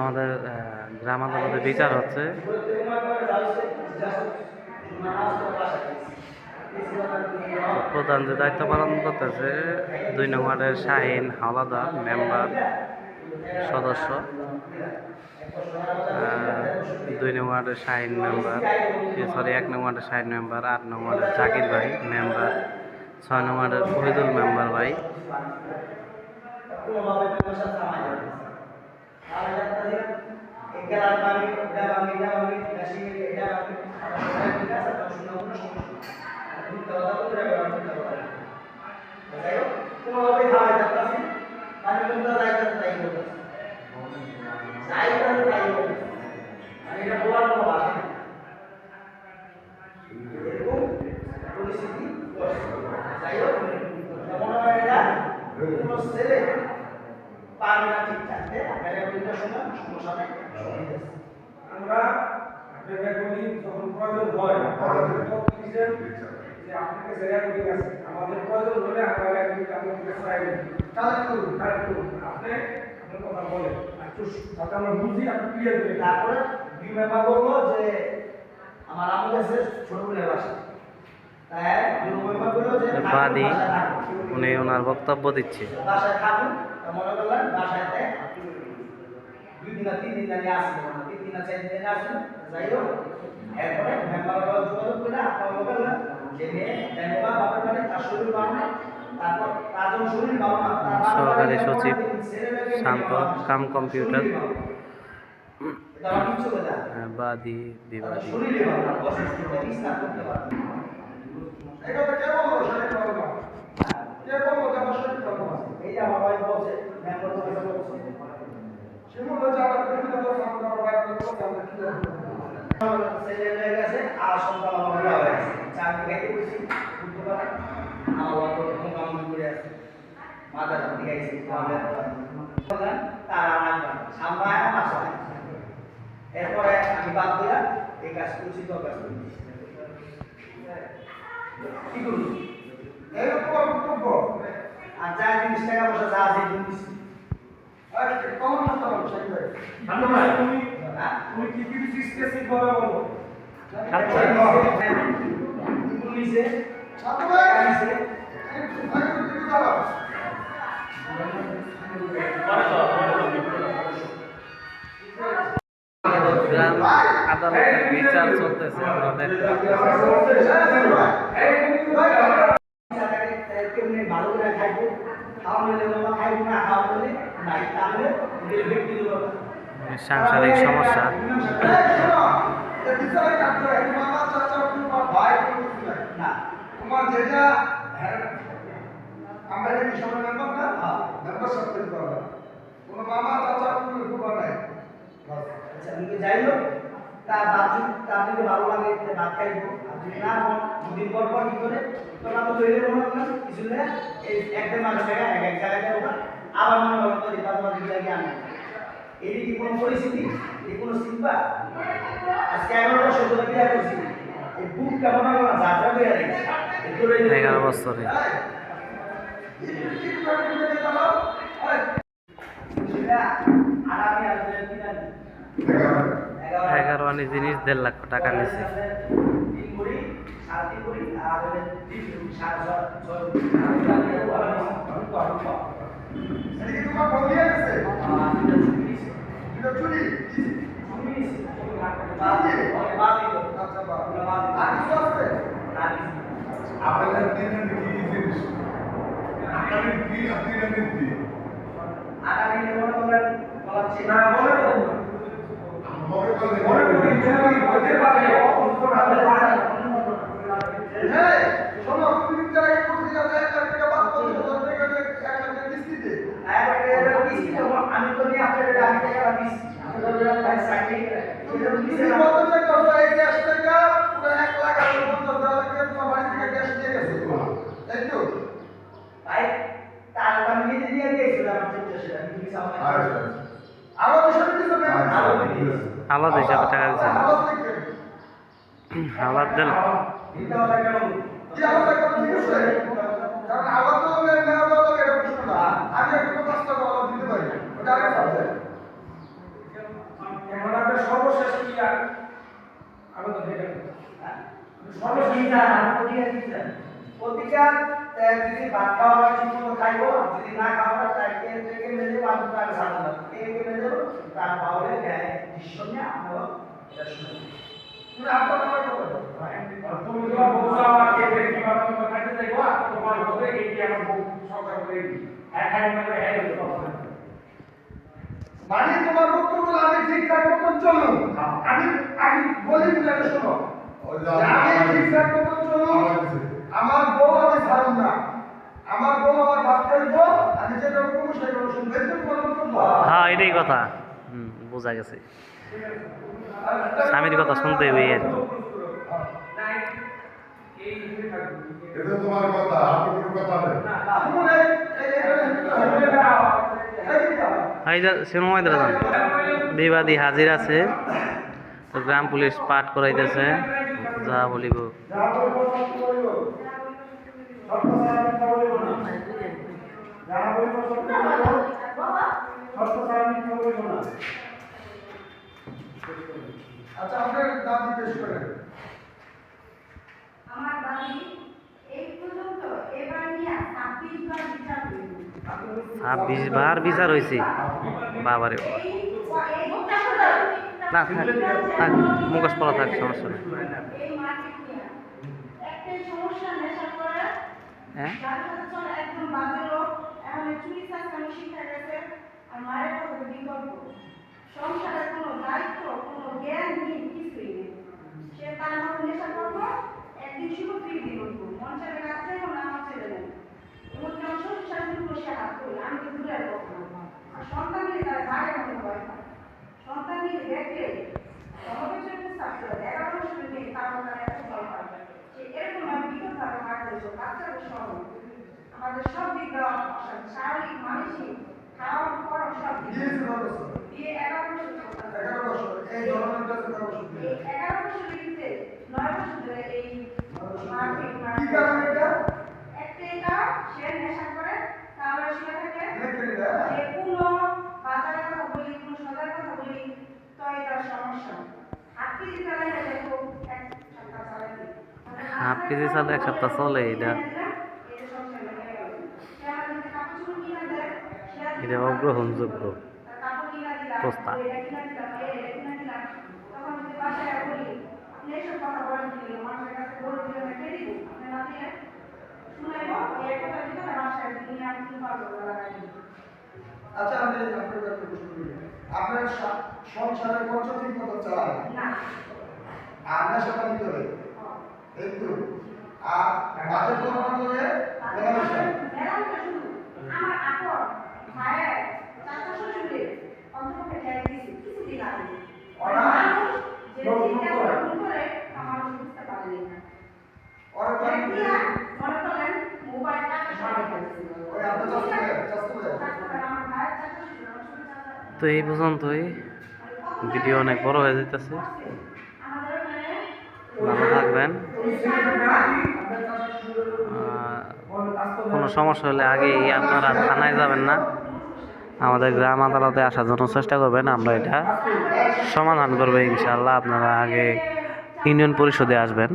আমাদের গ্রাম আদালতে বিচার হচ্ছে। প্রধান যে দায়িত্ব পালন করতেছে, দুই নম্বরের শাহিন হাওলাদার মেম্বার সদস্য। দুই নং ওয়ার্ডের শাহিন মেম্বার সরি এক নং ওয়ার্ডের শাহিন মেম্বার, আট নং ওয়ার্ডের জাকির ভাই মেম্বার। ছয় নং ওয়ার্ডের শহীদুল মেম্বার ভাই। কোনোভাবে খাওয়া যাচ্ছে তাই করতেছে যাই করে তাই করতেছে মানে এটা বলার কোনো ভাষা নেই এরকম পরিস্থিতি যাই হোক মনে হয় এরা কোনো ছেলে পারবে না ঠিক থাকতে আপনারা ওইটার সময় সমস্যা নেই আমরা আপনাকে বলি যখন প্রয়োজন হয় যে আপনাকে জায়গা করে গেছে আমাদের প্রয়োজন হলে আমরা একদিন আপনাকে চাই। কালেক্ট করুন। কালেক্ট করুন। আপনি আপনার কথা বলেন। একটু যাতে আমরা বুঝি আপনি ক্লিয়ার করে তারপরে যে আমার ছোট বাসা। বাদী। উনি ওনার বক্তব্য দিচ্ছে। বাসায় থাকুন। মনে করলেন বাসায় দুই দিন তিন দিন আগে আসবেন না তিন দিন চার দিন আসবেন যাই হোক এরপরে মেম্বার যোগাযোগ করে আপনার যে মেয়ে মেম্বার বাপের বাড়ি তার শরীর বাড়ানো সহকারী বাড়ি সচিব শান্ত কাম কম্পিউটার। আহ, বাদী বিবাদী শরীরে বাড়ানো অসুস্থ বিস্তার করতে পারবে এটা তো কে বলব শরীর ভালো না কে বলব যে আমার শরীর ভালো না এই যে আমার ভাই বলছে মেম্বার তো এটা বলছে সে বলল যে আমার বিভিন্ন কথা আমরা বাইরে করতে আমরা কি করব ছেলে হয়ে গেছে আর সন্তান আমার বড় হয়ে গেছে চাকরি খাইতে বসছি বুঝতে পারে আমার বাবা তো এখন কাম করে আছে মাথা চাপতে গেছে তারা আসবে সামনে আয়া এরপরে আমি বাদ দিলাম এই কাজ করছি তো কাজ করছি কি করবি? এইরকম বক্তব্য আর যা জিনিস টাকা পয়সা যা আছে জিনিস কমন করতে পারব সেই তুমি হ্যাঁ? তুমি কি কি স্পেসিফিক ভাবে বলো? পুলিশে ছাত্র পুলিশে গ্রাম আদালতের বিচার চলতেছে সাংসারিক সমস্যা আমরা না মেম্বার সব করতে পারবে কোনো মামা চাচা কোনো উপকার নাই আচ্ছা আমি যাই হোক তা বাজু তা যদি ভালো লাগে ভাত খাইবো আর যদি না হয় দুদিন পর পর কি করে? তোমরা তো তৈরি মনে করলাম কিছু না এই একটা মাসে টাকা এক এক জায়গায় যাব না। আবার মনে করলাম তো দিবা তোমার দিকে লাগে আনবে। এই কি কোনো পরিস্থিতি? এই কোনো সিম্পা আজকে এগারোটা সত্য বিয়া করছি? এই বুক কেমন না বিয়া এগারো বছরে সেটা আগামী আর দুই দিন আগে এগারো আনি জিনিস দেড় লাখ টাকা নিছে। তিন কোটি সাড়ে তিন কোটি আর হলে তিন কোটি সাড়ে ছয় ছয় আপনাদের তিনজন কি কি জিনিস কি পারে আমি তো নিয়ে আপনাদের আমি টাকা দিচ্ছি আমি তো সাইকেল এটা দিচ্ছি ভাই আলাদা হিসাবে টাকা দিচ্ছেন আলাদা দেন। সর্বশেষ কি আবেদন যদি ভাত খাওয়া হয় ঠিক মতো খাইবো। যদি না খাওয়া হয় তাকে থেকে মেলে যাব আমি তাকে সাথে যাব কে কে মেলে যাব তার বাউলে গায়ে দৃশ্য নিয়ে আমরা এটা শুনে তুমি তো বলছো আমাকে খাইতে যাইবো তোমার হবে আমার সরকার করে হ্যাঁ হ্যাঁ মানে হ্যাঁ মানে তোমার বক্তব্য আমি ঠিকঠাক মতন চলুন। আমি আমি বলি না শোনো যে আমি ঠিকঠাক মতন চলুন আমার বউ আমি ছাড়ুন না আমার বউ আমার ভাত খাইবো আমি যেটা করব সেটা শুনবে তো তোমার বক্তব্য হ্যাঁ এটাই কথা। হুম বোঝা গেছে। স্বামীর কথা শুনতে হবে আর কি। এটা তোমার কথা কথা সিনেমায় বিবাদী হাজির আছে। তো গ্রাম পুলিশ পাঠ করাইতেছে। যা বলব সত্য ছাড়া মিথ্যা বলব না যা বলব সত্য বলব সত্য ছাড়া মিথ্যা বলব না আচ্ছা আপনার দাবি পেশ করেন আমার দাবি এই পর্যন্ত এবার নিয়ে ছাব্বিশ বার বিচার হয়েছে বাবারে না থাক থাক মুখোশ পড়া থাক সমস্যা নেই। হ্যাঁ? নেই এমনকি শাশুড়ি বসে হাত করি আমি তো দূরের আর সন্তান তার বাইরে মতো ভয় পায়। সন্তান আমাদের সব দিক দেওয়া শারীরিক, মানসিক খাওয়া পড়া সব দিক দিয়েছি বলতেছো দিয়ে এগারো বছর চলতেছে। এগারো বছর এই জনগণের কাছে এগারো বছর এই দিয়ে এগারো বছর লিখতে নয় বছর ধরে এই মারপিট কি মারপিট কারণে এটা একটাই কারণ সে নেশা করে তারপরে থাকে। যে কোনো বাজারের কথা বলি কোনো সদার কথা বলি তো এটা সমস্যা। হাত কেজি চালাই না দেখো এক সপ্তাহ চালাই মানে হাফ কেজি চালে এক সপ্তাহ চলে এটা এটা। অগ্রহণযোগ্য। লেগে গেল। সে আমার যদি কাপড় চোপড় কিনে দেয়, সে আর এটা অগ্রহণযোগ্য তার কাপড় কিনা দিলাম, প্রস্তাব। এটা কিনা দিলাম, এই এটা কিনা দিলাম। তখন যদি বাসায় আর বলি, আপনি এইসব কথা বলেন কি লিগে? মানুষের কাছে গরু দিলে আমি কে দিব? আপনি না দিলে শুনাইবো, এই এক কথার ভিতরে বাসায় নিয়ে আমি তিন পাঁচ বছর লাগাই দিব। আচ্ছা আমি আপনার কাছে প্রশ্ন করি। আপনার সংসারের খরচ ঠিক মতো চালায় না আপনার সাথে ভিতরে এই তো। আর করে মেলামেশা মেলামেশা আমার আপন ভাইয়ের চাচা শ্বশুরে দিছি কিছুদিন আগে ওরা যে চিন্তা করে। গ্রহণ করে তা মানুষ বুঝতে পারেনি ওরা তো এই পর্যন্তই। ভিডিও অনেক বড় হয়ে যেতেছে ভালো থাকবেন। কোনো সমস্যা হলে আগেই আপনারা থানায় যাবেন না। আমাদের গ্রাম আদালতে আসার জন্য চেষ্টা করবেন আমরা এটা সমাধান করব ইনশাল্লাহ আপনারা আগে ইউনিয়ন পরিষদে আসবেন।